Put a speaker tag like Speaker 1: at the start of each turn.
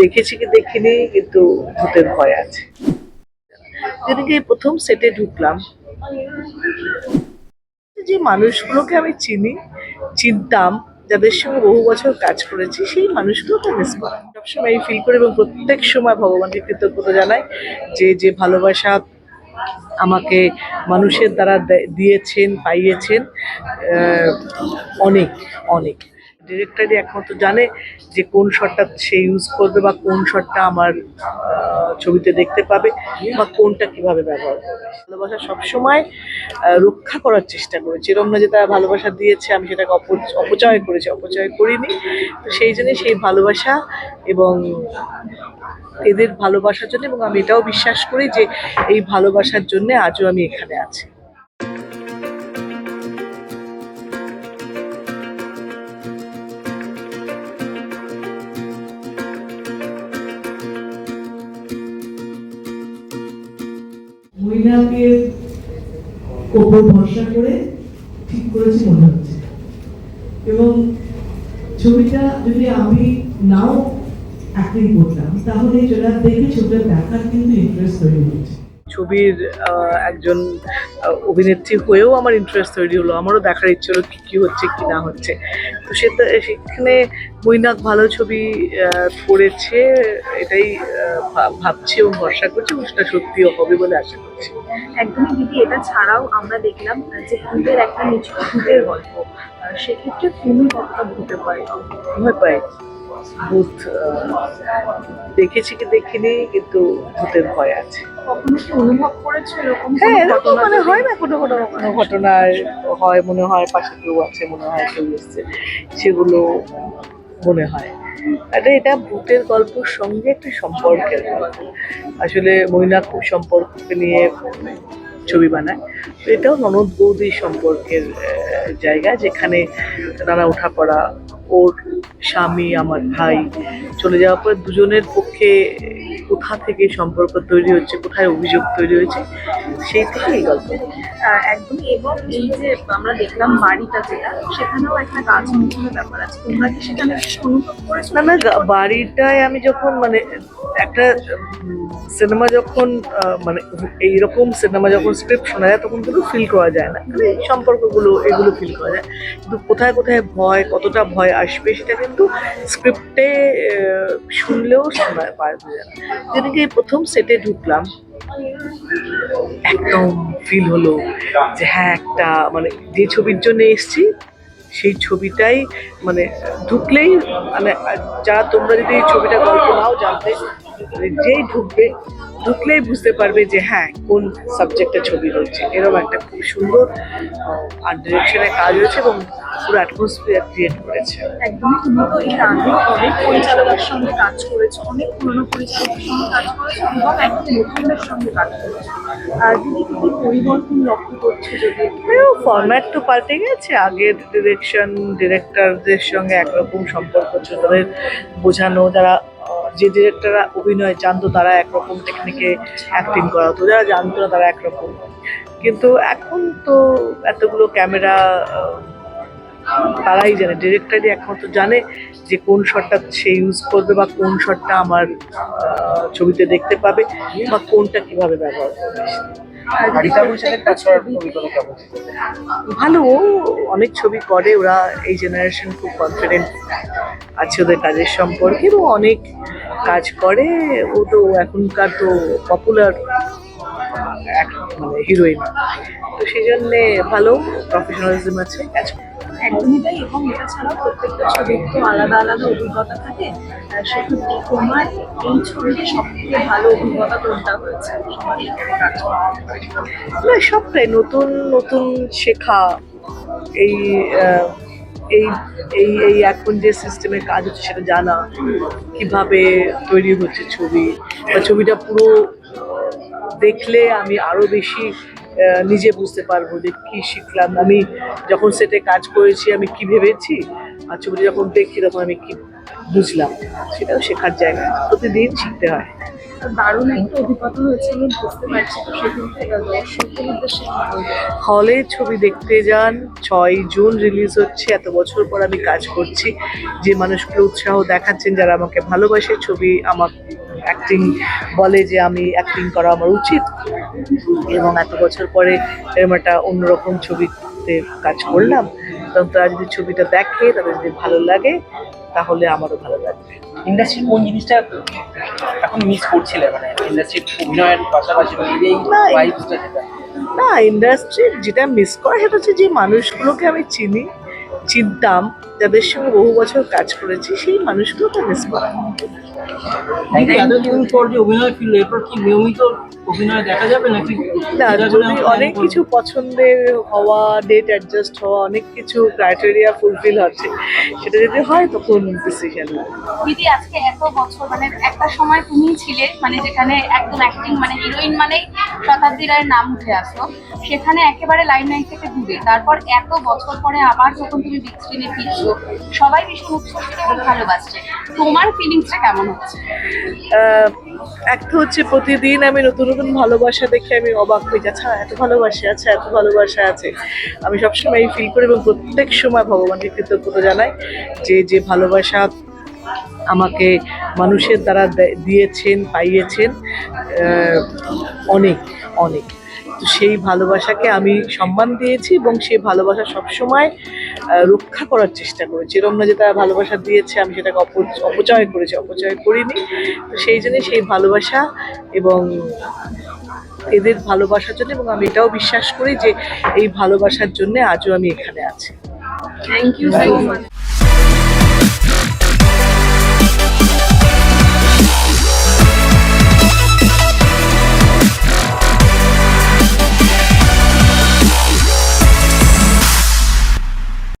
Speaker 1: দেখেছি কি দেখিনি, কিন্তু ভূতের ভয় আছে। যেদিকে প্রথম সেটে ঢুকলাম, যে মানুষগুলোকে আমি চিনি, চিনতাম, যাদের সঙ্গে বহু বছর কাজ করেছি, সেই মানুষগুলোকে মিস করি। সবসময় ফিল করি এবং প্রত্যেক সময় ভগবানকে কৃতজ্ঞতা জানাই যে যে ভালোবাসা আমাকে মানুষের দ্বারা দিয়েছেন, পাইয়েছেন অনেক অনেক। ডিরেক্টরই একমাত্র জানে যে কোন শটটা সে ইউজ করবে বা কোন শটটা আমার ছবিতে দেখতে পাবে বা কোনটা কীভাবে ব্যবহার করবে। ভালোবাসা সবসময় রক্ষা করার চেষ্টা করেছি। এরকম না যে তারা ভালোবাসা দিয়েছে, আমি সেটাকে অপচয় করেছি, অপচয় করিনি। তো সেই জন্যই সেই ভালোবাসা এবং এদের ভালোবাসার জন্য এবং আমি এটাও বিশ্বাস করি যে এই ভালোবাসার জন্য আজও আমি এখানে আছি।
Speaker 2: মহিলাকে ওপর ভরসা করে ঠিক করেছি মনে হচ্ছে। এবং ছবিটা যদি আমি নাও অ্যাক্টিং করতাম, তাহলে যেটা দেখে ছবিটা দেখার কিন্তু ইন্টারেস্ট তৈরি
Speaker 1: ছবির একজন অভিনেত্রী হয়েও আমার ইন্টারেস্ট তৈরি হলো। আমারও দেখার ইচ্ছে হলো কী কী হচ্ছে কি না হচ্ছে। তো সেটা সেখানে মৈনাক ভালো ছবি করেছে এটাই ভাবছি এবং ভরসা করছি এবং সেটা সত্যিও হবে বলে আশা করছি।
Speaker 3: একদমই দিদি এটা ছাড়াও আমরা দেখলাম যে ভূতের একটা নিচু ভূতের গল্প সেক্ষেত্রে তুমি কতটা ভূতে পাই
Speaker 1: ভয় পাই ভূত দেখেছি কি দেখিনি কিন্তু ভূতের ভয় আছে। হ্যাঁ
Speaker 3: কোনো
Speaker 1: এরকম মানে হয় না কোনো কোনো কোনো ঘটনার হয় মনে হয় পাশে কেউ আছে মনে হয় কেউ এসছে সেগুলো মনে হয়। এটা এটা ভূতের গল্পের সঙ্গে একটা সম্পর্কের গল্প। আসলে মৈনা খুব সম্পর্ককে নিয়ে ছবি বানায়। তো এটাও ননদ বৌদি সম্পর্কের জায়গা যেখানে নানা ওঠাপড়া ওর স্বামী আমার ভাই চলে যাওয়ার পর দুজনের পক্ষে কোথা থেকে সম্পর্ক তৈরি হচ্ছে কোথায় অভিযোগ তৈরি হয়েছে সেই থেকে এই গল্প
Speaker 3: আহ, একদমই এবং এই যে আমরা দেখলাম বাড়িটা যেটা সেখানেও একটা গাছ মুখের ব্যাপার আছে। তোমরা কি সেখানে অনুভব করেছ?
Speaker 1: না না বাড়িটায় আমি যখন মানে একটা সিনেমা যখন মানে এইরকম সিনেমা যখন স্ক্রিপ্ট শোনা যায় তখন কিন্তু ফিল করা যায় না। মানে এই সম্পর্কগুলো এগুলো ফিল করা যায়। কিন্তু কোথায় কোথায় ভয় কতটা ভয় আসবে সেটা কিন্তু স্ক্রিপ্টে শুনলেও শোনা পাওয়া যায় না। যেদিকে প্রথম সেটে ঢুকলাম, একদম ফিল হলো যে হ্যাঁ একটা মানে যে ছবির জন্য এসছি, সেই ছবিটাই মানে ঢুকলেই মানে যারা তোমরা যদি এই ছবিটা গল্প নাও জানতে যেই ঢুকবে ঢুকলেই বুঝতে পারবে যে হ্যাঁ কোন সাবজেক্টে ছবি রয়েছে। এরকম একটা খুব সুন্দর আর্ট ডিরেকশনে কাজ হয়েছে এবং পুরো অ্যাটমসফিয়ার ক্রিয়েট করেছে।
Speaker 3: একদমই তুমি তো এর আগে অনেক পরিচালকের সঙ্গে কাজ করেছ অনেক পুরনো পরিচালকের সঙ্গে কাজ করেছ এবং একদম নতুনদের সঙ্গে কাজ করেছ। আর দিদি কি পরিবর্তন লক্ষ্য করছ যদি?
Speaker 1: ফরম্যাট তো পাল্টে গেছে। আগের ডিরেকশন ডিরেক্টরদের সঙ্গে একরকম সম্পর্ক ছিল তাদের বোঝানো যারা যে ডিরেক্টররা অভিনয় জানতো তারা একরকম টেকনিকে অ্যাক্টিং করা হতো যারা জানতো না তারা একরকম। কিন্তু এখন তো এতগুলো ক্যামেরা তারাই জানে। ডিরেক্টরই একমাত্র জানে যে কোন শটটা সে ইউজ করবে বা কোন শটটা আমার ছবিতে দেখতে পাবে বা কোনটা কীভাবে ব্যবহার করবে। ভালো অনেক ছবি করে ওরা এই জেনারেশন খুব কনফিডেন্ট আছে ওদের কাজের সম্পর্কে এবং অনেক কাজ করে। ও তো এখনকার তো পপুলার মানে হিরোইন তো সেই জন্যে ভালো প্রফেশনালিজম আছে কাজ
Speaker 3: একদমই তাই এবং এটা ছাড়াও প্রত্যেকটা ছবির তো আলাদা আলাদা অভিজ্ঞতা থাকে। সেক্ষেত্রে তোমার এই ছবিতে সব থেকে ভালো অভিজ্ঞতা কোনটা হয়েছে?
Speaker 1: সবটাই নতুন নতুন শেখা এই এই এই এই এখন যে সিস্টেমে কাজ হচ্ছে সেটা জানা, কীভাবে তৈরি হচ্ছে ছবি। বা ছবিটা পুরো দেখলে আমি আরও বেশি নিজে বুঝতে পারব যে কি শিখলাম। আমি যখন সেটে কাজ করেছি, আমি কি ভেবেছি? আর ছবিটা যখন দেখছি তখন আমি কি বুঝলাম? সেটাও শেখার জায়গা। প্রতিদিন শিখতে হয়। হলে ছবি দেখতে যান, ছয় জুন রিলিজ হচ্ছে, এত বছর পর আমি কাজ করছি। যে মানুষগুলো উৎসাহ দেখাচ্ছেন, যারা আমাকে ভালোবাসে, ছবি আমার অ্যাক্টিং বলে যে আমি অ্যাক্টিং করা আমার উচিত। এবং এত বছর পরে এরকম একটা অন্যরকম ছবিতে কাজ করলাম। তখন তারা যদি ছবিটা দেখে, তাদের যদি ভালো লাগে তাহলে আমারও ভালো লাগবে।
Speaker 4: ইন্ডাস্ট্রির কোন জিনিসটা এখন মিস করছিলে? মানে ইন্ডাস্ট্রির অভিনয়ের পাশাপাশি মানে এই
Speaker 1: না, এই-
Speaker 4: ভাইবসটা যেটা।
Speaker 1: না ইন্ডাস্ট্রির যেটা মিস করা সেটা হচ্ছে যে মানুষগুলোকে আমি চিনি চিনতাম। যাদের সঙ্গে বহু বছর কাজ করেছি সেই মানুষগুলোকে মিস করা।
Speaker 4: এতদিন পর যে অভিনয় এরপর কি নিয়মিত অভিনয় দেখা যাবে
Speaker 1: না
Speaker 4: এটা করে
Speaker 1: যদি
Speaker 4: আমরা
Speaker 1: অনেক কিছু পছন্দের হওয়া ডেট অ্যাডজাস্ট হওয়া অনেক কিছু ক্রাইটেরিয়া ফুলফিল হচ্ছে সেটা যদি হয় তখন ডিসিশন
Speaker 5: দিদি আজকে এত বছর মানে একটা সময় তুমিই ছিলে মানে যেখানে একদম অ্যাক্টিং মানে হিরোইন মানেই শতাব্দী রায়ের নাম উঠে আসতো সেখানে একেবারে লাইন লাইন থেকে দূরে। তারপর এত বছর পরে আবার যখন তুমি বিগ স্ক্রিনে ফিরছো সবাই ভীষণ উচ্ছ্বসিত এবং ভালোবাসছে। তোমার ফিলিংসটা কেমন হচ্ছে?
Speaker 1: এক তো হচ্ছে প্রতিদিন আমি নতুন নতুন ভালোবাসা দেখে আমি অবাক হয়ে যাচ্ছি আচ্ছা এত ভালোবাসা আছে এত ভালোবাসা আছে। আমি সবসময় ফিল করি এবং প্রত্যেক সময় ভগবানকে কৃতজ্ঞতা জানাই যে যে ভালোবাসা আমাকে মানুষের দ্বারা দিয়েছেন, পাইয়েছেন অনেক অনেক। তো সেই ভালোবাসাকে আমি সম্মান দিয়েছি এবং সেই ভালোবাসা সবসময় রক্ষা করার চেষ্টা করেছি। এরকম না যে তারা ভালোবাসা দিয়েছে আমি সেটাকে অপচয় করেছি অপচয় করিনি। তো সেই জন্য সেই ভালোবাসা এবং এদের ভালোবাসার জন্য এবং আমি এটাও বিশ্বাস করি যে এই ভালোবাসার জন্য আজও আমি এখানে আছি।
Speaker 3: Thank you so much